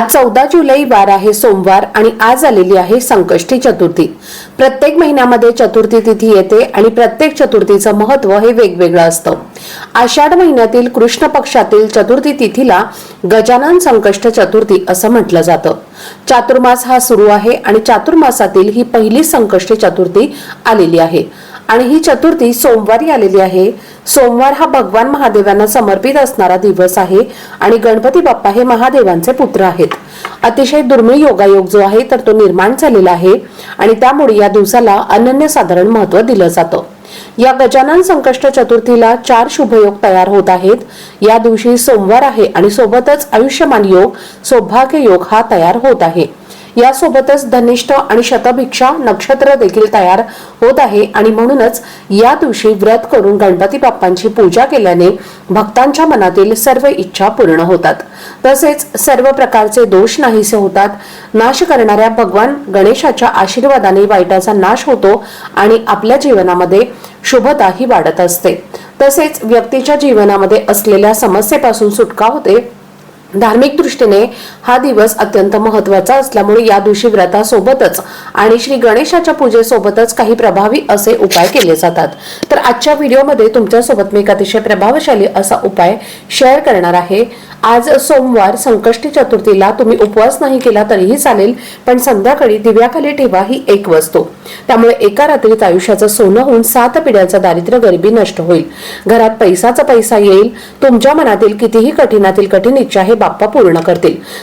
चौदा जुलै वार आहे सोमवार आणि आज आलेली आहे संकष्टी चतुर्थी. प्रत्येक महिन्यामध्ये चतुर्थी तिथी येते आणि प्रत्येक चतुर्थीचं महत्त्व हे वेगवेगळं असतं. आषाढ महिन्यातील कृष्ण पक्षातील चतुर्थी तिथीला गजानन संकष्ट चतुर्थी असं म्हटलं जातं. चातुर्मास हा सुरू आहे आणि चातुर्मासातील ही पहिली संकष्टी चतुर्थी आलेली आहे. आणि ही चतुर्थी सोमवारी आलेली आहे. सोमवार हा भगवान महादेवांना समर्पित असणारा दिवस आहे आणि गणपती बाप्पा हे महादेवांचे पुत्र आहेत. अतिशय दुर्मिळ योगायोग जो आहे तर तो निर्माण झालेला आहे आणि त्यामुळे या दिवसाला अनन्यसाधारण महत्त्व दिलं जातं. या गजानन संकष्ट चतुर्थीला चार शुभयोग तयार होत आहेत. या दिवशी सोमवार आहे आणि सोबतच आयुष्यमान योग सौभाग्य योग हा तयार होत आहे. यासोबतच धनिष्ठ आणि शतभिक्षा नक्षत्र देखील तयार होत आहे. आणि म्हणूनच या दिवशी व्रत करून गणपती बाप्पांची पूजा केल्याने भक्तांच्या मनातील सर्व इच्छा पूर्ण होतात. तसेच सर्व प्रकारचे दोष नाहीसे होतात. नाश करणाऱ्या भगवान गणेशाच्या आशीर्वादाने वाईटाचा नाश होतो आणि आपल्या जीवनामध्ये शुभता ही वाढत असते. तसेच व्यक्तीच्या जीवनामध्ये असलेल्या समस्येपासून सुटका होते. धार्मिक दृष्टीने हा दिवस अत्यंत महत्त्वाचा असल्यामुळे या दिवशी व्रतासोबतच आणि श्री गणेशाच्या पूजेसोबतच काही प्रभावी असे उपाय केले जातात. तर आजच्या व्हिडिओमध्ये तुमच्यासोबत मी एक अतिशय प्रभावशाली असा उपाय शेअर करणार आहे. आज सोमवार संकष्टी चतुर्थीला तुम्ही उपवास नाही केला तरीही चालेल पण संध्याकाळी दिव्याखाली ठेवा ही एक वस्तू. त्यामुळे एका रात्रीत आयुष्याचं सोनं होऊन सात पिढ्यांचं दारिद्र्य गरिबी नष्ट होईल. घरात पैसाचा पैसा येईल. तुमच्या मनातील कितीही कठीणातील कठीण इच्छा हे बाप्पा पूर्ण करतील.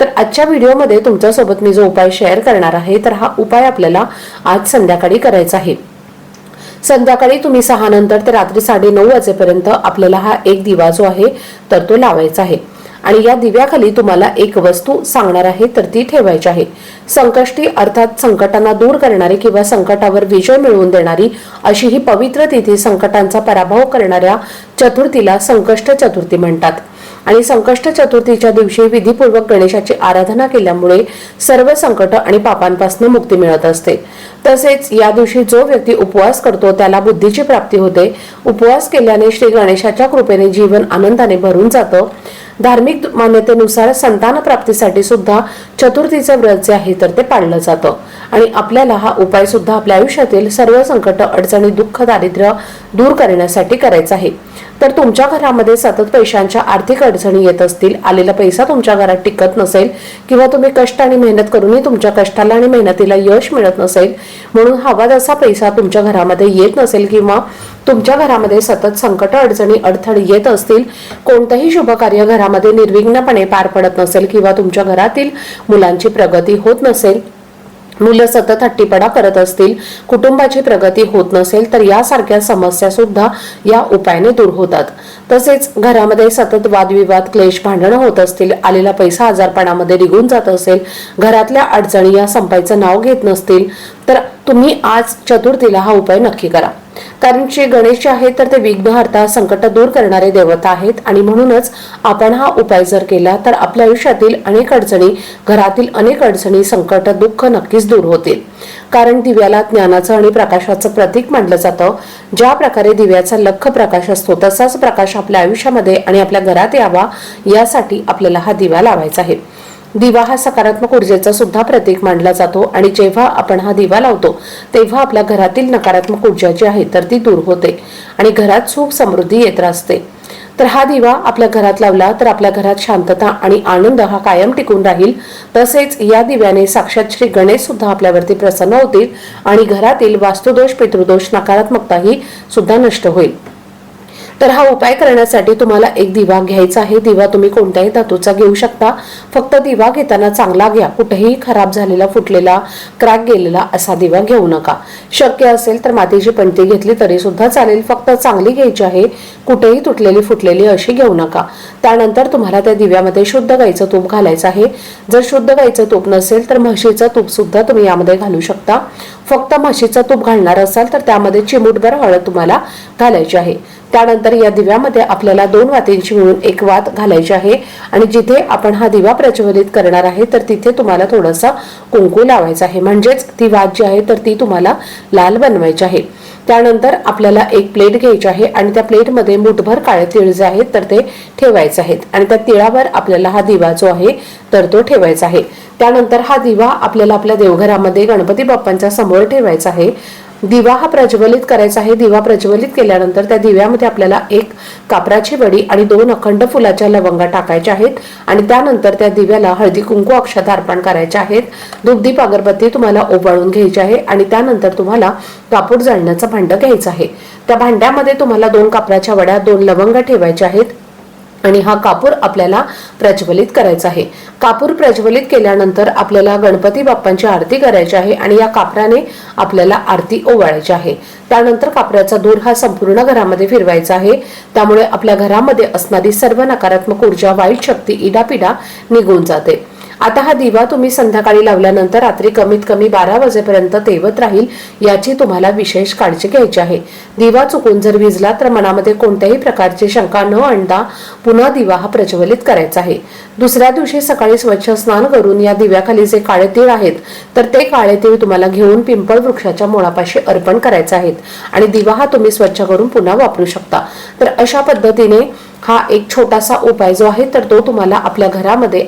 तर आजच्या व्हिडिओमध्ये तुमच्यासोबत मी जो उपाय शेअर करणार आहे तर हा उपाय आपल्याला आज संध्याकाळी करायचा आहे. संध्याकाळी तुम्ही सहा नंतर ते रात्री साडे नऊ वाजेपर्यंत आपल्याला हा एक दिवा जो आहे तर तो लावायचा आहे. आणि या दिव्याखाली तुम्हाला एक वस्तू सांगणार आहे तर ती ठेवायची आहे. संकष्टी अर्थात संकटांना दूर करणारी किंवा संकटावर विजय मिळवून देणारी अशी ही पवित्र तिथी संकटांचा पराभव करणाऱ्या चतुर्थीला संकष्ट चतुर्थी म्हणतात. आणि संकष्ट चतुर्थीच्या दिवशी विधीपूर्वक गणेशाची आराधना केल्यामुळे सर्व संकट आणि पापांपासून मुक्ती मिळत असते. तसेच या दिवशी जो व्यक्ती उपवास करतो त्याला बुद्धीची प्राप्ती होते. उपवास केल्याने श्री गणेशाच्या कृपेने जीवन आनंदाने भरून जातं. धार्मिक मान्यतेनुसार संतान प्राप्तीसाठी सुद्धा चतुर्थीचं व्रत जे आहे तर ते पाळलं जातं. आणि आपल्याला हा उपाय सुद्धा आपल्या आयुष्यातील सर्व संकट अडचणी दुःख दारिद्र्य दूर करण्यासाठी करायचा आहे. तर तुमच्या घरामध्ये सतत पैशांच्या आर्थिक अडचणी येत असतील आलेला पैसा तुमच्या घरात टिकत नसेल किंवा तुम्ही कष्ट आणि मेहनत करूनही तुमच्या कष्टाला आणि मेहनतीला यश मिळत नसेल म्हणून हवा जसा पैसा तुमच्या घरामध्ये येत नसेल किंवा तुमच्या घरामध्ये सतत संकट अडचणी अडथळे येत असतील कोणतंही शुभ कार्य घरामध्ये निर्विघ्नपणे पार पडत नसेल किंवा तुमच्या घरातील मुलांची प्रगती होत नसेल मुलं सतत हट्टीपणा करत असतील कुटुंबाची प्रगती होत नसेल तर यासारख्या समस्या सुद्धा या उपायाने दूर होतात. तसेच घरामध्ये सतत वादविवाद क्लेश भांडणं होत असतील आलेला पैसा आजारपणामध्ये निघून जात असेल घरातल्या अडचणी या संपायचं नाव घेत नसतील तर तुम्ही आज चतुर्थीला हा उपाय नक्की करा. कारण जे गणेश जे आहेत तर ते विघ्नहर्ता संकट दूर करणारे देवता आहेत. आणि म्हणूनच आपण हा उपाय जर केला तर आपल्या आयुष्यातील अनेक अडचणी घरातील अनेक अडचणी संकट दुःख नक्कीच दूर होतील. कारण दिव्याला ज्ञानाचं आणि प्रकाशाचं प्रतीक मानलं जातं. ज्या प्रकारे दिव्याचा लख प्रकाश असतो तसाच प्रकाश आपल्या आयुष्यामध्ये आणि आपल्या घरात यावा यासाठी आपल्याला हा दिवा लावायचा आहे. दिवा हा सकारात्मक ऊर्जेचा सुद्धा प्रतीक मानला जातो आणि जेव्हा आपण हा दिवा लावतो तेव्हा आपल्या घरातील नकारात्मक ऊर्जा जी आहे तर ती दूर होते आणि घरात सुख समृद्धी येत असते. तर हा दिवा आपल्या घरात लावला तर आपल्या घरात शांतता आणि आनंद हा कायम टिकून राहील. तसेच या दिव्याने साक्षात श्री गणेश सुद्धा आपल्यावरती प्रसन्न होतील आणि घरातील वास्तुदोष पितृदोष नकारात्मकताही सुद्धा नष्ट होईल. तर हा उपाय करण्यासाठी तुम्हाला एक दिवा घ्यायचा आहे. दिवा तुम्ही कोणत्याही धातूचा घेऊ शकता. फक्त दिवा घेताना चांगला घ्या. कुठेही खराब झालेला फुटलेला क्रॅक गेलेला असा दिवा घेऊ नका. शक्य असेल तर मातीची पणती घेतली तरी सुद्धा चालेल. फक्त चांगली घ्यायची आहे. कुठेही तुटलेली फुटलेली अशी घेऊ नका. त्यानंतर तुम्हाला त्या दिव्यामध्ये शुद्ध गाईचं तूप घालायचं आहे. जर शुद्ध गाईचं तूप नसेल तर म्हशीचं तूप सुद्धा तुम्ही यामध्ये घालू शकता. फक्त म्हशीचं तूप घालणार असाल तर त्यामध्ये चिमूटभर हळद तुम्हाला घालायची आहे. त्यानंतर या दिव्यामध्ये आपल्याला दोन वातींची मिळून एक वात घालायची आहे. आणि जिथे आपण हा दिवा प्रज्वलित करणार आहे तर तिथे तुम्हाला थोडासा कुंकू लावायचं आहे. म्हणजेच ती वात जी आहे तर ती तुम्हाला लाल बनवायची आहे. त्यानंतर आपल्याला एक प्लेट घ्यायची आहे आणि त्या प्लेटमध्ये मुठभर काळे तिळ जे आहेत तर ते ठेवायचे आहेत. आणि त्या तिळावर आपल्याला हा दिवा जो आहे तर तो ठेवायचा आहे. त्यानंतर हा दिवा आपल्याला आपल्या देवघरामध्ये गणपती बाप्पांच्या समोर ठेवायचा आहे. दिवा हा प्रज्वलित करायचा आहे. दिवा प्रज्वलित केल्यानंतर त्या दिव्यामध्ये आपल्याला एक कापराची वडी आणि दोन अखंड फुलाच्या लवंगा टाकायच्या आहेत आणि त्यानंतर त्या दिव्याला हळदी कुंकू अक्षता अर्पण करायच्या आहेत. दुग्धीप अगरबत्ती तुम्हाला ओवाळून घ्यायची आहे आणि त्यानंतर तुम्हाला कापूर जाळण्याचं भांडं घ्यायचं आहे. त्या भांड्यामध्ये तुम्हाला दोन कापराच्या वड्या दोन लवंग ठेवायच्या आहेत. आणि हा कापूर आपल्याला प्रज्वलित करायचा आहे. कापूर प्रज्वलित केल्यानंतर आपल्याला गणपती बाप्पांची आरती करायची आहे आणि या कापराने आपल्याला आरती ओवाळायची आहे. त्यानंतर कापराचा दूर हा संपूर्ण घरामध्ये फिरवायचा आहे. त्यामुळे आपल्या घरामध्ये असणारी सर्व नकारात्मक ऊर्जा वाईट शक्ती इडापिडा निघून जाते. आता हा दिवा तुम्ही संध्याकाळी लावल्यानंतर रात्री कमीत कमी बारा वाजेपर्यंत तेवत राहील याची तुम्हाला विशेष काळजी घ्यायची आहे. दिवा चुकून जर विजला तर मनामध्ये कोणत्याही प्रकारची शंका न आणता पुन्हा दिवा हा प्रज्वलित करायचा आहे. दुसऱ्या दिवशी सकाळी स्वच्छ स्नान करून या दिव्याखाली जे काळे तीळ आहेत तर ते काळे तीळ तुम्हाला घेऊन पिंपळ वृक्षाच्या मुळापाशी अर्पण करायचे आहेत आणि दिवा हा तुम्ही स्वच्छ करून पुन्हा वापरू शकता. तर अशा पद्धतीने हा एक छोटासा उपाय जो आहे तर तो तुम्हाला आपल्या घरामध्ये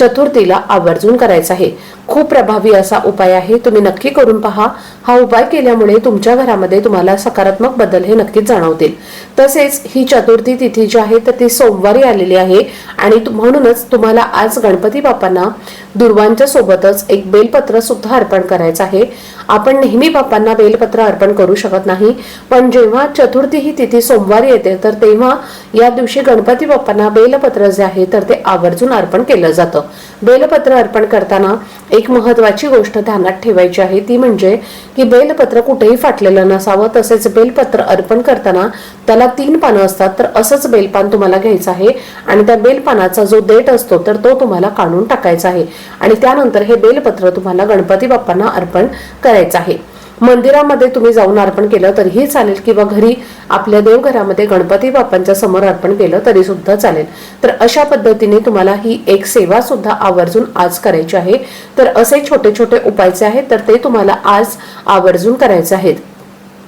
चतुर्थीला आवर्जून करायचा आहे. खूप प्रभावी असा उपाय आहे. तुम्ही नक्की करून पहा. हा उपाय केल्यामुळे तुमच्या घरामध्ये तुम्हाला सकारात्मक बदल हे नक्कीच जाणवतील. तसेच ही चतुर्थी तिथी जी आहे तर ती सोमवारी आलेली आहे. आणि म्हणूनच तुम्हाला आज गणपती बाप्पांना दुर्वांच्या सोबतच एक बेलपत्र सुद्धा अर्पण करायचं आहे. आपण नेहमी बाप्पांना बेलपत्र अर्पण करू शकत नाही. पण जेव्हा चतुर्थी ही तिथी सोमवारी येते तर तेव्हा या दिवशी गणपती बाप्पांना बेलपत्र जे आहे तर ते आवर्जून अर्पण केलं जातं. बेलपत्र अर्पण करताना एक महत्वाची गोष्ट ध्यानात ठेवायची आहे ती म्हणजे की बेलपत्र कुठेही फाटलेलं नसावं तसेच बेलपत्र अर्पण करताना त्याला तीन पानं असतात तर असंच बेलपान तुम्हाला घ्यायचं आहे. आणि त्या बेलपानाचा जो देठ असतो तर तो तुम्हाला काढून टाकायचा आहे. आणि त्यानंतर हे बेलपत्र तुम्हाला गणपती बाप्पांना अर्पण करायचं आहे. मंदिरामध्ये तुम्ही जाऊन अर्पण केलं तरीही चालेल किंवा घरी आपल्या देवघरामध्ये गणपती बाप्पांच्या समोर अर्पण केलं तरी सुद्धा चालेल. तर अशा पद्धतीने तुम्हाला ही एक सेवा सुद्धा आवर्जून आज करायची आहे. तर असे छोटे छोटे उपायचे आहेत तर ते तुम्हाला आज आवर्जून करायचे आहेत.